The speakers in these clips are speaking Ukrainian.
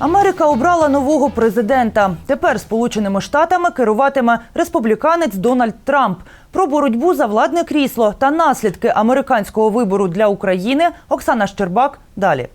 Америка обрала нового президента. Тепер Сполученими Штатами керуватиме республіканець Дональд Трамп. Про боротьбу за владне крісло та наслідки американського вибору для України Оксана Щербак далі.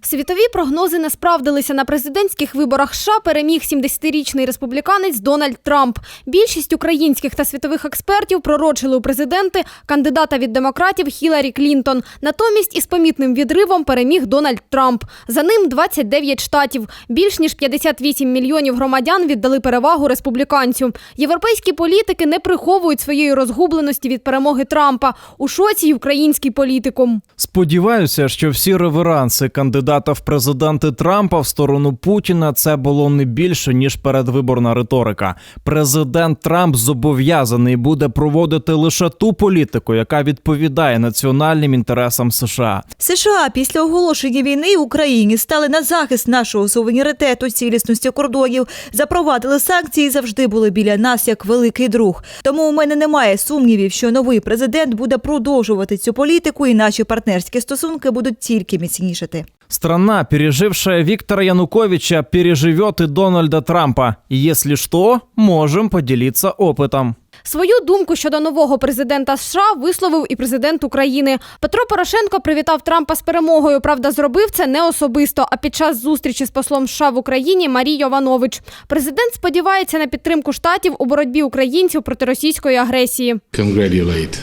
Світові прогнози не справдилися. На президентських виборах США переміг 70-річний республіканець Дональд Трамп. Більшість українських та світових експертів пророчили у президенти кандидата від демократів Хіларі Клінтон. Натомість із помітним відривом переміг Дональд Трамп. За ним 29 штатів. Більш ніж 58 мільйонів громадян віддали перевагу республіканцю. Європейські політики не приховують своєї розгубленості від перемоги Трампа. У шоці й український політикум. Сподіваюся, що всі реверанси кандидата в президенти Трампа в сторону Путіна це було не більше ніж передвиборна риторика. Президент Трамп зобов'язаний буде проводити лише ту політику, яка відповідає національним інтересам США. США після оголошення війни в Україні стали на захист нашого суверенітету, цілісності кордонів, запровадили санкції, завжди були біля нас як великий друг. Тому у мене немає сумнівів, що новий президент буде продовжувати цю політику, і наші партнерські стосунки будуть тільки міцнішати. Страна, пережившая Виктора Януковича, переживет и Дональда Трампа. И если что, можем поделиться опытом. Свою думку щодо нового президента США висловив і президент України. Петро Порошенко привітав Трампа з перемогою. Правда, зробив це не особисто, а під час зустрічі з послом США в Україні Марій Йованович. Президент сподівається на підтримку штатів у боротьбі українців проти російської агресії. congratulate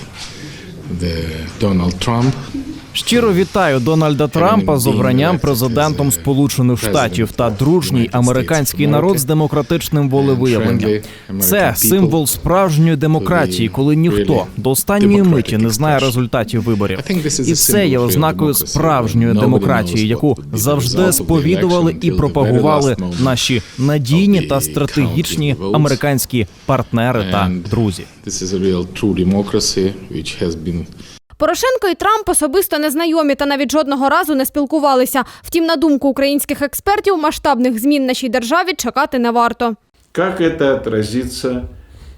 the Donald Trump. Щиро вітаю Дональда Трампа з обранням президентом Сполучених Штатів та дружній американський народ з демократичним волевиявленням. Це символ справжньої демократії, коли ніхто до останньої миті не знає результатів виборів. І це є ознакою справжньої демократії, яку завжди сповідували і пропагували наші надійні та стратегічні американські партнери та друзі. This is a real true democracy which has been Порошенко і Трамп особисто не знайомі та навіть жодного разу не спілкувалися. Втім, на думку українських експертів, масштабних змін нашій державі чекати не варто. Как это отразится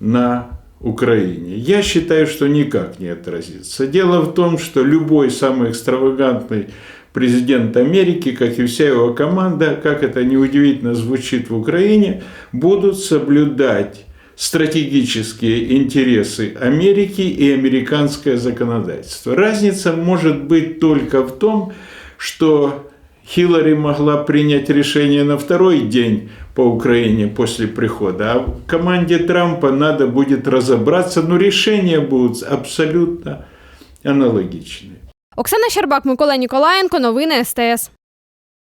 на Украине? Я считаю, что никак не отразится. Дело в том, что любой самый экстравагантный президент Америки, как и вся его команда, как это неудивительно звучит в Украине, будут соблюдать стратегические интересы Америки и американское законодательство. Разница может быть только в том, что Хиллари могла принять решение на второй день по Украине после прихода, а в команде Трампа надо будет разобраться, но решения будут абсолютно аналогичные. Оксана Щербак, Микола Ніколаєнко, новини СТС.